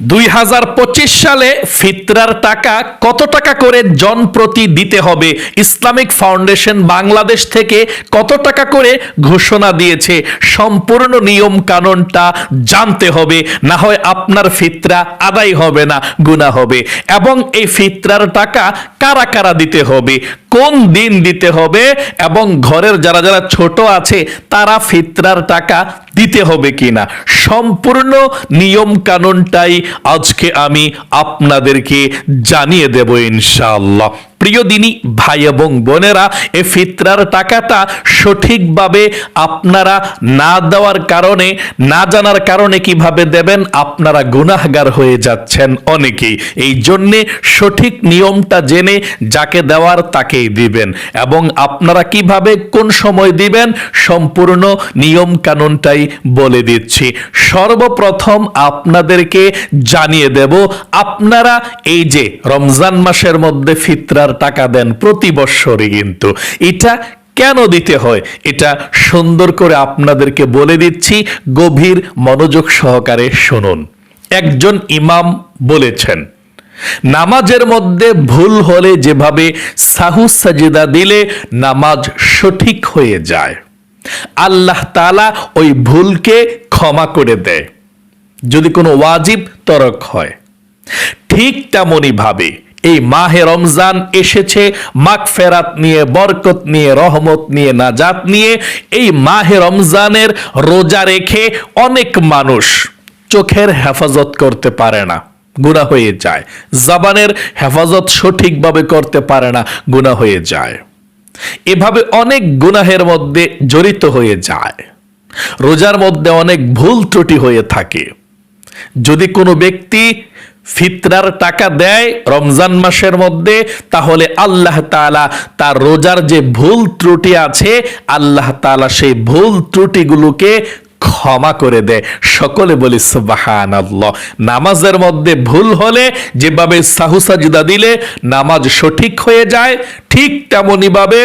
দুই হাজার পঁচিশ সালে ফিতরার টাকা কত টাকা করে জন প্রতি দিতে হবে? ইসলামিক ফাউন্ডেশন বাংলাদেশ থেকে কত টাকা করে ঘোষণা দিয়েছে? সম্পূর্ণ নিয়ম কানুনটা জানতে হবে, না হয় আপনার ফিতরা আদায় হবে না গুণা হবে। এবং এই ফিতরার টাকা কারা কারা দিতে হবে? কোন দিন দিতে হবে? এবং ঘরের যারা যারা ছোট আছে, তারা ফিতরার টাকা দিতে হবে কিনা? সম্পূর্ণ নিয়ম কানুনটাই আজকে আমি আপনাদেরকে জানিয়ে দেব ইনশাআল্লাহ। প্রিয় দিনী, ভাই এবং বোনেরা, এ ফিতরার টাকাটা সঠিকভাবে আপনারা না দেওয়ার কারণে, না জানার কারণে কীভাবে দেবেন, আপনারা গুনাহগার হয়ে যাচ্ছেন অনেকেই। এই জন্যে সঠিক নিয়মটা জেনে যাকে দেওয়ার তাকেই দিবেন। এবং আপনারা কীভাবে, কোন সময় দিবেন, সম্পূর্ণ নিয়ম কানুনটাই বলে দিচ্ছি। সর্বপ্রথম আপনাদেরকে জানিয়ে দেব, আপনারা এই যে রমজান মাসের মধ্যে ফিতরার টাকা দেন প্রতি বৎসরই কিন্তু। এটা কেন দিতে হয়? এটা সুন্দর করে আপনাদেরকে বলে দিচ্ছি, গভীর মনোযোগ সহকারে শুনুন। একজন ইমাম বলেছেন, নামাজের মধ্যে ভুল হলে যেভাবে সাহু সাজিদা দিলে নামাজ সঠিক হয়ে যায়। আল্লাহ তালা ওই ভুলকে ক্ষমা করে দেয়। যদি কোনো ওয়াজিব তরক হয়, ঠিক তেমনই ভাবে এই মাহে রমজান এসেছে মাক ফেরাত নিয়ে, বরকত নিয়ে, রহমত নিয়ে, নাজাত নিয়ে এই মাহে রমজানের রোজা রেখে অনেক মানুষ চোখের হেফাজত করতে পারে না গুণা হয়ে যায়। জাবানের হেফাজত সঠিকভাবে করতে পারে না গুণা হয়ে যায়। এভাবে অনেক গুনাহের মধ্যে জড়িত হয়ে যায়। রোজার মধ্যে অনেক ভুল ত্রুটি হয়ে থাকে। যদি কোনো ব্যক্তি ফিতরার টাকা দেয় রমজান মাসের মধ্যে, তাহলে আল্লাহ তাআলা তার রোজার যে ভুল ত্রুটি আছে, আল্লাহ তাআলা সেই ভুল ত্রুটিগুলোকে ক্ষমা করে দেয়। সকলে বলি সুবাহান নামাজের মধ্যে ভুল হলে যেভাবে সাহুসাজিদা দিলে নামাজ সঠিক হয়ে যায়, ঠিক তেমনই ভাবে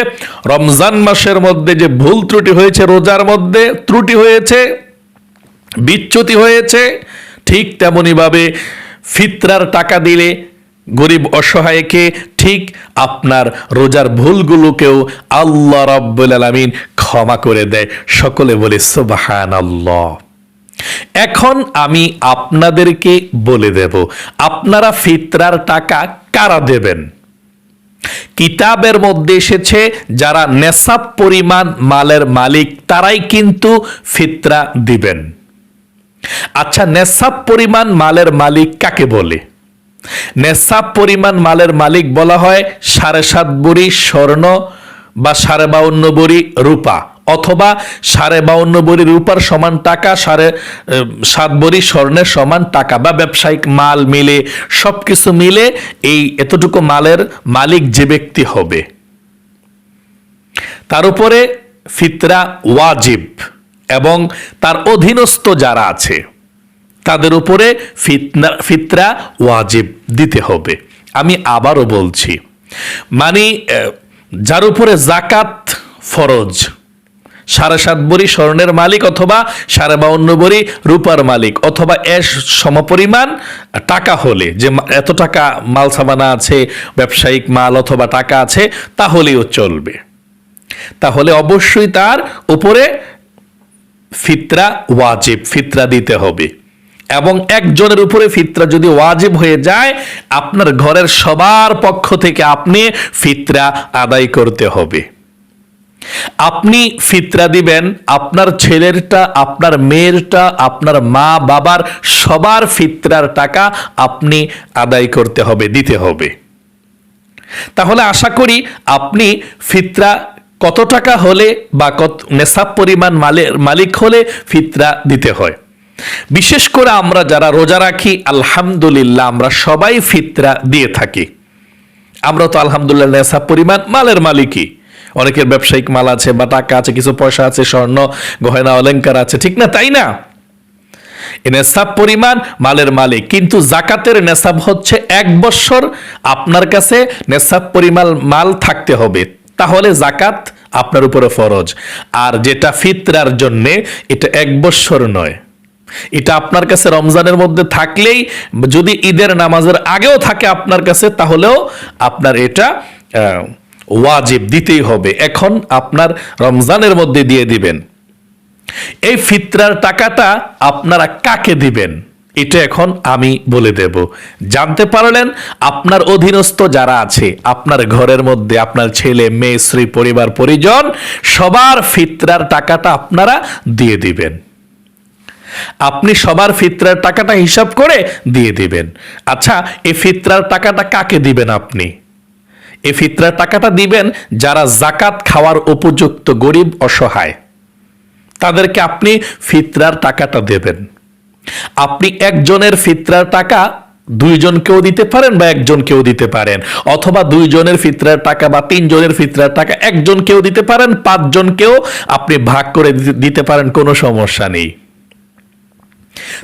রমজান মাসের মধ্যে যে ভুল ত্রুটি হয়েছে, রোজার মধ্যে ত্রুটি হয়েছে, বিচ্যুতি হয়েছে, ঠিক তেমনইভাবে ফিতরার টাকা দিলে গরিব অসহায়কে ঠিক আপনার রোজার ভুলগুলোকেও আল্লাহ রাব্বুল আলামিন ক্ষমা করে দেয়। সকলে বলে সুবাহান আল্লাহ এখন আমি আপনাদেরকে বলে দেব, আপনারা ফিতরার টাকা কারা দেবেন? কিতাবের মধ্যে এসেছে, যারা নেশাব পরিমাণ মালের মালিক, তারাই কিন্তু ফিতরা দিবেন। আচ্ছা নেশাব পরিমাণ মালের মালিক কাকে বলে? নেশাব পরিমাণ মালের মালিক বলা হয় সাড়ে সাত বড়ি স্বর্ণ বা সাড়ে বাউন্ন বড়ি রূপা অথবা সাড়ে বাউন্ন বড়ি রূপার সমান টাকা, সাড়ে সাত বড়ি স্বর্ণের সমান টাকা বা ব্যবসায়িক মাল মিলে সব কিছু মিলে এই এতটুকু মালের মালিক যে ব্যক্তি হবে। তার উপরে ফিতরা ওয়াজিব। এবং তার অধীনস্থ যারা আছে, তাদের উপরে ফিতনা, ফিতরা ওয়াজিব দিতে হবে। আমি আবারও বলছি মানে যার উপরে জাকাত ফরজ, সাড়ে সাত বড়ি স্বর্ণের মালিক অথবা সাড়ে বাউন্ন বড়ি রূপার মালিক অথবা এর সমপরিমাণ টাকা হলে, যে এত টাকা মাল সামানা আছে, ব্যবসায়িক মাল অথবা টাকা আছে, তাহলেও চলবে। তাহলে অবশ্যই তার উপরে ফিতরা ওয়াজিব, ফিতরা দিতে হবে। এবং একজনের উপরে ফিতরা যদি ওয়াজিব হয়ে যায়, আপনার ঘরের সবার পক্ষ থেকে আপনি ফিতরা আদায় করতে হবে। আপনি ফিতরা দিবেন, আপনার ছেলেরটা, আপনার মেয়েরটা, আপনার মা বাবার সবার ফিতরার টাকা আপনি আদায় করতে হবে, দিতে হবে। তাহলে আশা করি আপনি ফিতরা কত টাকা হলে বা কত নেশাব পরিমাণ মালের মালিক হলে ফিতরা দিতে হয়। বিশেষ করে আমরা যারা রোজা রাখি, আলহামদুলিল্লাহ আমরা সবাই ফিতরা দিয়ে থাকি। আমরা তো আলহামদুলিল্লাহ নেশাব পরিমাণ মালের মালিকই। অনেকের ব্যবসায়িক মাল আছে বা টাকা আছে, কিছু পয়সা আছে, স্বর্ণ, গহনা, অলংকার আছে, ঠিক না? তাই না? নেশাব পরিমাণ মালের মালিক। কিন্তু জাকাতের নেশাব হচ্ছে এক বছর আপনার কাছে নেশাব পরিমাণ মাল থাকতে হবে। তাহলে জাকাত আপনার উপরে ফরজ। আর যেটা ফিতরার জন্যে, এটা এক বছর নয়। এটা আপনার কাছে রমজানের মধ্যে থাকলেই, যদি ঈদের নামাজের আগেও থাকে আপনার কাছে, তাহলেও আপনার এটা ওয়াজিব দিতেই হবে। এখন আপনার রমজানের মধ্যে দিয়ে দিবেন। এই ফিতরার টাকাটা আপনারা কাকে দিবেন? এটা এখন আমি বলে দেব। জানতে পারলেন, আপনার অধীনস্থ যারা আছে, আপনার ঘরের মধ্যে আপনার ছেলে, মেয়ে, স্ত্রী, পরিবার, পরিজন, সবার ফিতরার টাকাটা আপনারা দিয়ে দিবেন। আপনি সবার ফিতরার টাকাটা হিসাব করে দিয়ে দিবেন। আচ্ছা এই ফিতরার টাকাটা কাকে দিবেন আপনি? এ ফিতরার টাকাটা দিবেন যারা জাকাত খাওয়ার উপযুক্ত গরিব, অসহায়। তাদেরকে আপনি ফিতরার টাকাটা দেবেন। আপনি একজনের ফিতরার টাকা দুইজনকেও দিতে পারেন বা একজনকেও দিতে পারেন। অথবা দুইজনের ফিতরার টাকা বা তিনজনের ফিতরার টাকা একজনকেও দিতে পারেন, পাঁচজনকেও আপনি ভাগ করে দিতে- পারেন, কোনো সমস্যা নেই।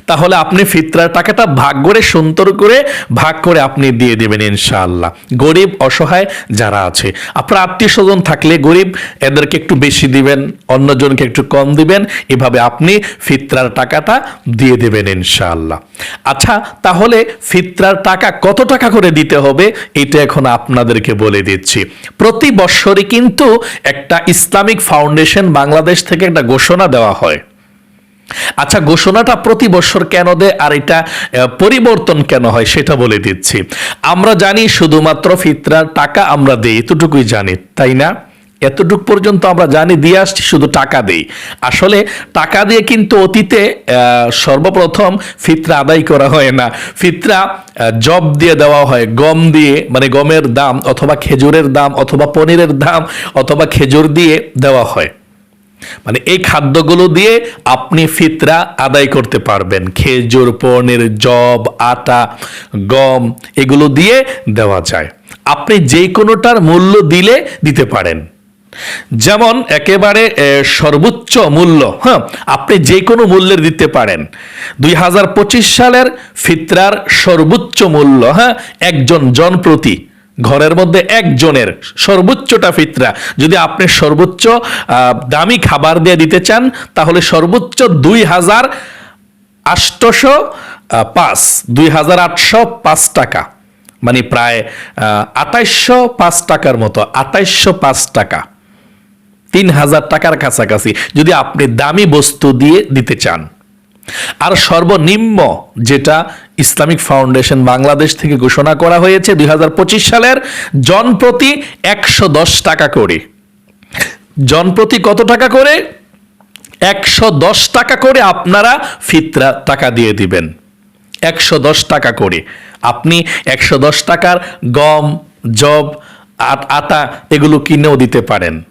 তাহলে আপনি ফিতরার টাকাটা ভাগ করে, সুন্দর করে ভাগ করে আপনি দিয়ে দেবেন ইনশাআল্লাহ। গরিব, অসহায় যারা আছে, আপনার আত্মীয় স্বজন থাকলে গরিব, এদেরকে একটু বেশি দিবেন, অন্যজনকে একটু কম দিবেন, এভাবে আপনি ফিতরার টাকাটা দিয়ে দেবেন ইনশাআল্লাহ। আচ্ছা তাহলে ফিতরার টাকা কত টাকা করে দিতে হবে? এটা এখন আপনাদেরকে বলে দিচ্ছি। প্রতি বৎসরই কিন্তু একটা ইসলামিক ফাউন্ডেশন বাংলাদেশ থেকে একটা ঘোষণা দেওয়া হয়। আচ্ছা ঘোষণাটা প্রতি বছর কেন দেয় আর এটা পরিবর্তন কেন হয় সেটা বলে দিচ্ছি। আমরা জানি শুধুমাত্র ফিতরার টাকা আমরা দেই, এতটুকুই জানি, তাই না? এতটুক পর্যন্ত আমরা জানি, দিয়ে আসছি, শুধু টাকা দেই। আসলে টাকা দিয়ে কিন্তু অতীতে সর্বপ্রথম ফিতরা আদায় করা হয় না। ফিতরা জব দিয়ে দেওয়া হয়, গম দিয়ে মানে গমের দাম অথবা খেজুরের দাম অথবা পনিরের দাম অথবা খেজুর দিয়ে দেওয়া হয়। মানে এই খাদ্যগুলো দিয়ে আপনি ফিতরা আদায় করতে পারবেন। খেজুর, পনির জব আটা, গম এগুলো দিয়ে দেওয়া যায়। আপনি যে কোনোটার মূল্য দিলে দিতে পারেন। যেমন একেবারে সর্বোচ্চ মূল্য হ্যাঁ আপনি যে কোনো মূল্যের দিতে পারেন। দুই হাজার পঁচিশ সালের ফিতরার সর্বোচ্চ মূল্য হ্যাঁ একজন জন প্রতি ঘরের মধ্যে একজনের সর্বোচ্চটা ফিতরা। যদি আপনি সর্বোচ্চ দামি খাবার দিয়ে দিতে চান, তাহলে সর্বোচ্চ দুই হাজার আটশোশো পাঁচ, দুই হাজার আটশো পাঁচ টাকা। মানে প্রায় আঠাইশশো পাঁচ টাকার মতো, আঠাইশশো পাঁচ টাকা। তিন হাজার টাকার কাছাকাছি, যদি আপনি দামি বস্তু দিয়ে দিতে চান। আর সর্বনিম্ন যেটা ইসলামিক ফাউন্ডেশন বাংলাদেশ থেকে ঘোষণা করা হয়েছে দুই হাজার পঁচিশ সালের জনপ্রতি একশো দশ টাকা করে। জনপ্রতি কত টাকা করে? একশো দশ টাকা করে আপনারা ফিতরা টাকা দিয়ে দিবেন। একশো দশ টাকা করে। আপনি একশো দশ টাকার গম জব আট- আটা এগুলো কিনেও দিতে পারেন।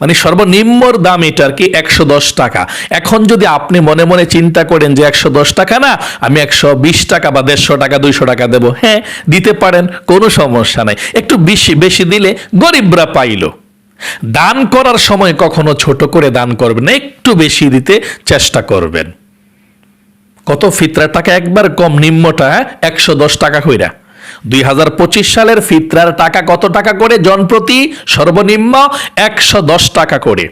মানে সর্বনিম্নর দাম এটার কি একশো দশ টাকা। এখন যদি আপনি মনে মনে চিন্তা করেন যে একশো দশ টাকা না, আমি একশো বিশ টাকা বা দেড়শো টাকা, দুইশো টাকা দেবো। হ্যাঁ দিতে পারেন, কোনো সমস্যা নাই। একটু বেশি বেশি দিলে গরিবরা পাইল। দান করার সময় কখনো ছোট করে দান করবেন না, একটু বেশি দিতে চেষ্টা করবেন। কত ফিতরা টাকা? একবার কম, নিম্নটা একশো দশ টাকা কইরা দুই হাজার পঁচিশ সালের ফিতরার টাকা কত টাকা করে? জনপ্রতি সর্বনিম্ন একশো দশ টাকা করে।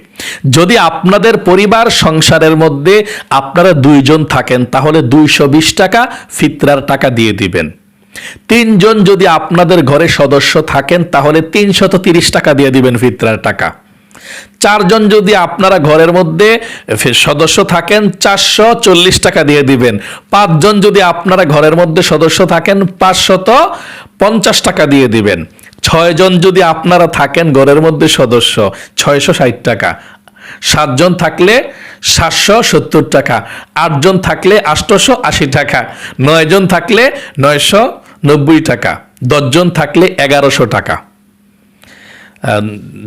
যদি আপনাদের পরিবার সংসারের মধ্যে আপনারা দুইজন থাকেন, তাহলে দুইশো বিশ টাকা ফিতরার টাকা দিয়ে দিবেন। তিনজন যদি আপনাদের ঘরে সদস্য থাকেন, তাহলে তিনশত টাকা দিয়ে দিবেন ফিতরার টাকা। চারজন যদি আপনারা ঘরের মধ্যে সদস্য থাকেন, চারশো চল্লিশ টাকা দিয়ে দিবেন। পাঁচজন যদি আপনারা ঘরের মধ্যে সদস্য থাকেন, পাঁচশত পঞ্চাশ টাকা দিয়ে দিবেন। ছয়জন যদি আপনারা থাকেন ঘরের মধ্যে সদস্য, ছয়শো ষাট টাকা। সাতজন থাকলে সাতশো সত্তর টাকা। আটজন থাকলে আটশোশো আশি টাকা। নয়জন থাকলে নয়শো নব্বই টাকা। দশজন থাকলে এগারোশো টাকা।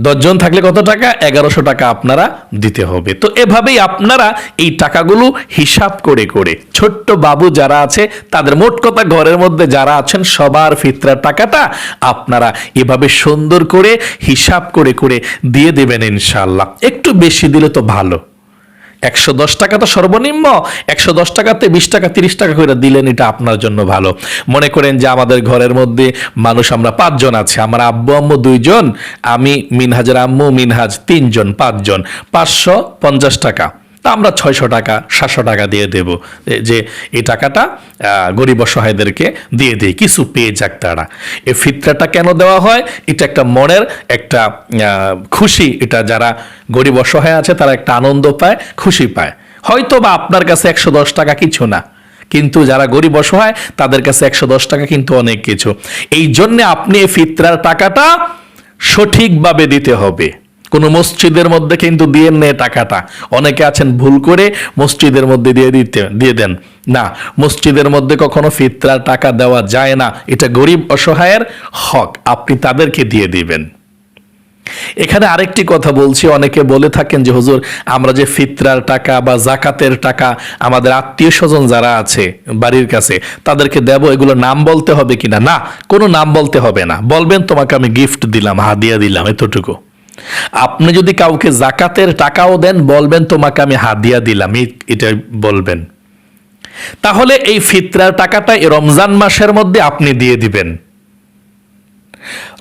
দশজন থাকলে কত টাকা? এগারোশো টাকা আপনারা দিতে হবে। তো এভাবেই আপনারা এই টাকাগুলো হিসাব করে করে ছোট্ট বাবু যারা আছে, তাদের মোট কথা ঘরের মধ্যে যারা আছেন, সবার ফিতরার টাকাটা আপনারা এভাবে সুন্দর করে হিসাব করে করে দিয়ে দেবেন ইনশাল্লাহ একটু বেশি দিলে তো ভালো। একশো দশ টাকা তো সর্বনিম্ন, একশো দশ টাকাতে বিশ টাকা, তিরিশ টাকা করে দিলেন, এটা আপনার জন্য ভালো। মনে করেন যে আমাদের ঘরের মধ্যে মানুষ, আমরা পাঁচজন আছে, আমার আব্বু আম্মু দুইজন, আমি মিনহাজের আম্মু মিনহাজ তিনজন, পাঁচজন। পাঁচশো পঞ্চাশ টাকা। তা আমরা ছয়শো টাকা, সাতশো টাকা দিয়ে দেব। যে এই টাকাটা গরিব অসহায়দেরকে দিয়ে দিই। কিছু পেয়ে যাক তারা। এই ফিতরাটা কেন দেওয়া হয়? এটা একটা মনের একটা খুশি। এটা যারা গরিব অসহায় আছে, তারা একটা আনন্দ পায়, খুশি পায়। হয়তো বা আপনার কাছে একশো দশ টাকা কিছু না। কিন্তু যারা গরিব অসহায়, তাদের কাছে একশো দশ টাকা কিন্তু অনেক কিছু। এই জন্যে আপনি এই ফিতরার টাকাটা সঠিকভাবে দিতে হবে। কোনো মসজিদের মধ্যে কিন্তু দিয়ে নে টাকাটা। অনেকে আছেন ভুল করে মসজিদের মধ্যে দিয়ে দিতে, দিয়ে দেন। না, মসজিদের মধ্যে কখনো ফিতরার টাকা দেওয়া যায় না। এটা গরিব অসহায়ের হক, আপনি তাদেরকে দিয়ে দিবেন। এখানে আরেকটি কথা বলছি, অনেকে বলে থাকেন যে, হুজুর, আমরা যে ফিতরার টাকা বা জাকাতের টাকা আমাদের আত্মীয় স্বজন যারা আছে বাড়ির কাছে, তাদেরকে দেব, এগুলো নাম বলতে হবে কিনা? না, কোনো নাম বলতে হবে না। বলবেন, তোমাকে আমি গিফট দিলাম, হাদিয়া দিলাম, এতটুকু। আপনি যদি কাউকে জাকাতের টাকাও দেন, বলবেন, তোমাকে আমি হাদিয়া দিলাম। এটা বলবেন। তাহলে এই ফিতরার টাকাটা রমজান মাসের মধ্যে আপনি দিয়ে দিবেন।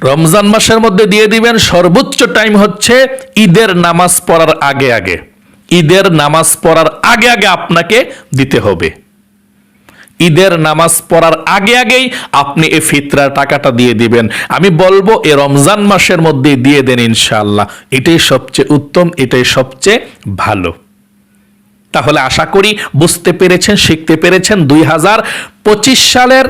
রমজান মাসের মধ্যে দিয়ে দিবেন, সর্বোচ্চ টাইম হচ্ছে ঈদের নামাজ পড়ার আগে আগে। ঈদের নামাজ পড়ার আগে আগে আপনাকে দিতে হবে। ঈদের নামাজ পড়ার আগে আগেই আপনি এই ফিতরার টাকাটা দিয়ে দিবেন। আমি বলব এ রমজান মাসের মধ্যে দিয়ে দেন ইনশাআল্লাহ। এটাই সবচেয়ে উত্তম, এটাই সবচেয়ে ভালো। তাহলে আশা করি বুঝতে পেরেছেন, শিখতে পেরেছেন দুই হাজার পঁচিশ সালের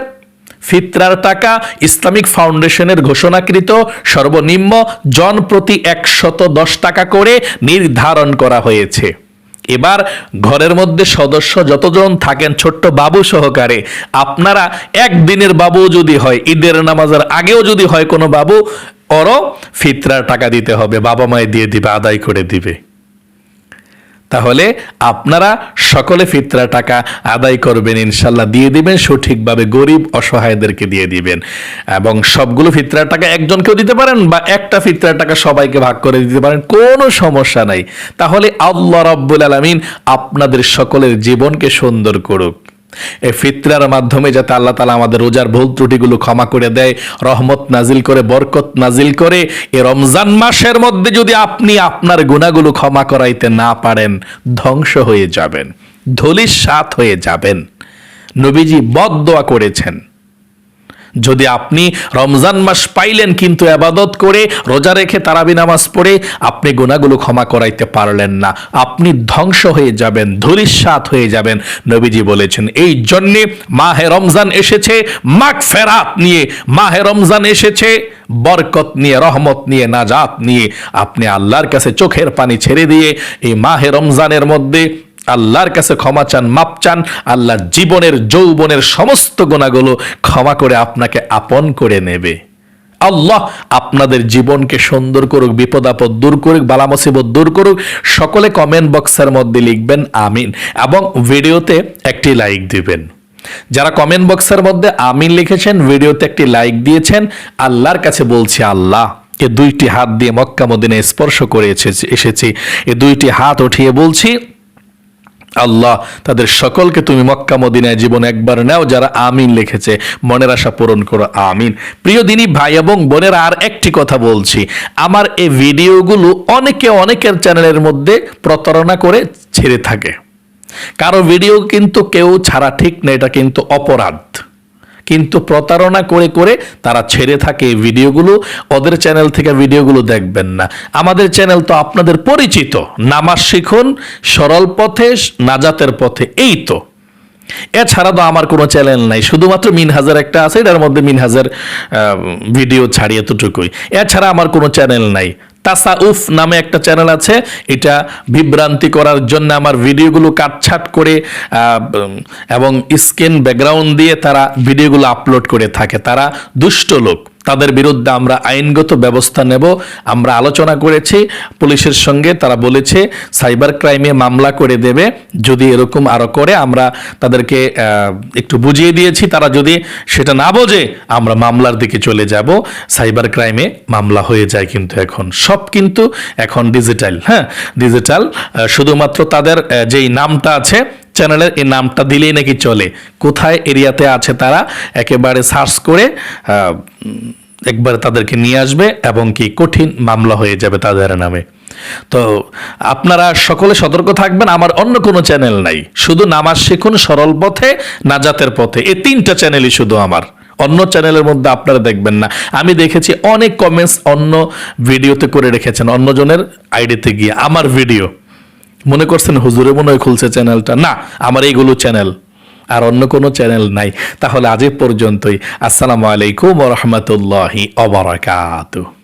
ফিতরার টাকা ইসলামিক ফাউন্ডেশনের ঘোষণাকৃত সর্বনিম্ন জন প্রতি একশত দশ টাকা করে নির্ধারণ করা হয়েছে। এবার ঘরের মধ্যে সদস্য যতজন থাকেন ছোট্ট বাবু সহকারে, আপনারা একদিনের বাবু যদি হয়, ঈদের নামাজের আগেও যদি হয় কোনো বাবু, ওরও ফিতরার টাকা দিতে হবে, বাবা মায়ে দিয়ে দিবে, আদায় করে দিবে। তাহলে আপনারা সকলে ফিতরা টাকা আদায় করবেন, ইনশাল্লাহ দিয়ে দিবেন, সঠিকভাবে গরিব অসহায়দেরকে দিয়ে দিবেন। এবং সবগুলো ফিতরা টাকা একজনকেও দিতে পারেন বা একটা ফিতরা টাকা সবাইকে ভাগ করে দিতে পারেন, কোনো সমস্যা নাই। তাহলে আল্লাহ রব্বুল আলমিন আপনাদের সকলের জীবনকে সুন্দর করুক। এই ফিতরার মাধ্যমে যাতে আল্লাহ তালা আমাদের রোজার ভুল ত্রুটিগুলো ক্ষমা করে দেয়, রহমত নাজিল করে, বরকত নাজিল করে, এ রমজান মাসের মধ্যে যদি আপনি আপনার গুণাগুলো ক্ষমা করাইতে না পারেন, ধ্বংস হয়ে যাবেন ধলির সাত হয়ে যাবেন। নবীজি বদ দোয়া করেছেন। যদি আপনি রমজান মাস পাইলেন কিন্তু আবাদত করে রোজা রেখে তারাবি নামাজ পড়ে, আপনি গুণাগুলো ক্ষমা করাইতে পারলেন না। আপনি ধ্বংস হয়ে যাবেন, ধূলিসাৎ হয়ে যাবেন, নবীজি বলেছেন। এই জন্যে মাহে রমজান এসেছে মাগ ফেরাত নিয়ে, মাহে রমজান এসেছে, বরকত নিয়ে, রহমত নিয়ে, নাজাত নিয়ে, আপনি আল্লাহর কাছে চোখের পানি ছেড়ে দিয়ে এই মাহে রমজানের মধ্যে আল্লাহর কাছে ক্ষমা চান, মাপ চান, আল্লাহ জীবনের, যৌবনের সমস্ত গুণাগুলো ক্ষমা করে আপনাকে আপন করে নেবে। আল্লাহ আপনাদের জীবনকে সুন্দর করুক, বিপদ আপদ দূর করুক, বালা মুসিবত দূর করুক, সকলে কমেন্ট বক্সের মধ্যে লিখবেন, আমিন। এবং ভিডিওতে একটি লাইক দিবেন। যারা কমেন্ট বক্সের মধ্যে আমিন লিখেছেন, ভিডিওতে একটি লাইক দিয়েছেন, আল্লাহর কাছে বলছি, আল্লাহ, এ দুইটি হাত দিয়ে মক্কা মদিনে স্পর্শ করে এসেছি- এসেছি। এ দুইটি হাত উঠিয়ে বলছি আল্লাহ তাদের সকলকে তুমি মক্কা মদিনায় জীবন একবার নাও, যারা আমিন লিখেছে। মনের আশা পূরণ করো, আমিন। প্রিয় দিনই ভাই এবং বোনের, আর একটি কথা বলছি। আমার এই ভিডিওগুলো অনেকে অনেকের চ্যানেলের মধ্যে প্রতারণা করে ছেড়ে থাকে। কারও ভিডিও কিন্তু কেউ ছাড়া ঠিক না, এটা কিন্তু অপরাধ। কিন্তু প্রতারণা করে করে তারা ছেড়ে থাকে এই ভিডিওগুলো। ওদের চ্যানেল থেকে ভিডিওগুলো দেখবেন না। আমাদের চ্যানেল তো আপনাদের পরিচিত। নামাজ শিখুন, সরল পথে, নাজাতের পথে, এই তো। এছাড়া তো আমার কোনো চ্যানেল নাই। শুধুমাত্র মিনহাজার একটা আছে, এটার মধ্যে মিনহাজার ভিডিও ছাড়ি এতটুকুই। এছাড়া আমার কোনো চ্যানেল নাই। তাসাউফ নামে একটা চ্যানেল আছে। এটা বিভ্রান্তি করার জন্য আমার ভিডিওগুলো কাটছাট করে এবং স্ক্রিন ব্যাকগ্রাউন্ড দিয়ে তারা ভিডিওগুলো আপলোড করে থাকে। তারা দুষ্ট লোক। তাদের বিরুদ্ধে আমরা আইনগত ব্যবস্থা নেব। আমরা আলোচনা করেছি, পুলিশের সঙ্গে তারা বলেছে, সাইবার ক্রাইমে মামলা করে দেবে। যদি এরকম আরও করে, আমরা তাদেরকে একটু বুঝিয়ে দিয়েছি, তারা যদি সেটা না বোঝে, আমরা মামলার দিকে চলে যাব। সাইবার ক্রাইমে মামলা হয়ে যায় কিন্তু এখন। সব কিন্তু এখন ডিজিটাল হ্যাঁ? ডিজিটাল শুধুমাত্র তাদের যেই নামটা আছে চ্যানেলের এই নামটা দিলেই নাকি চলে। কোথায় এরিয়াতে আছে তারা, একেবারে সার্চ করে একবারে তাদেরকে নিয়ে আসবে এবং কি কঠিন মামলা হয়ে যাবে তাদের নামে। তো আপনারা সকলে সতর্ক থাকবেন, আমার অন্য কোনো চ্যানেল নাই। শুধু নামাজ শিখুন সরল পথে, নাজাতের পথে। এই তিনটা চ্যানেলই শুধু আমার। অন্য চ্যানেলের মধ্যে আপনারা দেখবেন না। আমি দেখেছি অনেক কমেন্টস অন্য ভিডিওতে করে রেখেছেন, অন্যজনের আইডিতে গিয়ে। আমার ভিডিও মনে করছেন হুজুরে মনে হয় খুলছে চ্যানেলটা? না, আমার এইগুলো চ্যানেল। আর অন্য কোনো চ্যানেল নাই। তাহলে আজ পর্যন্তই। আসসালামু আলাইকুম রহমতুল্লাহি অবরাকাতু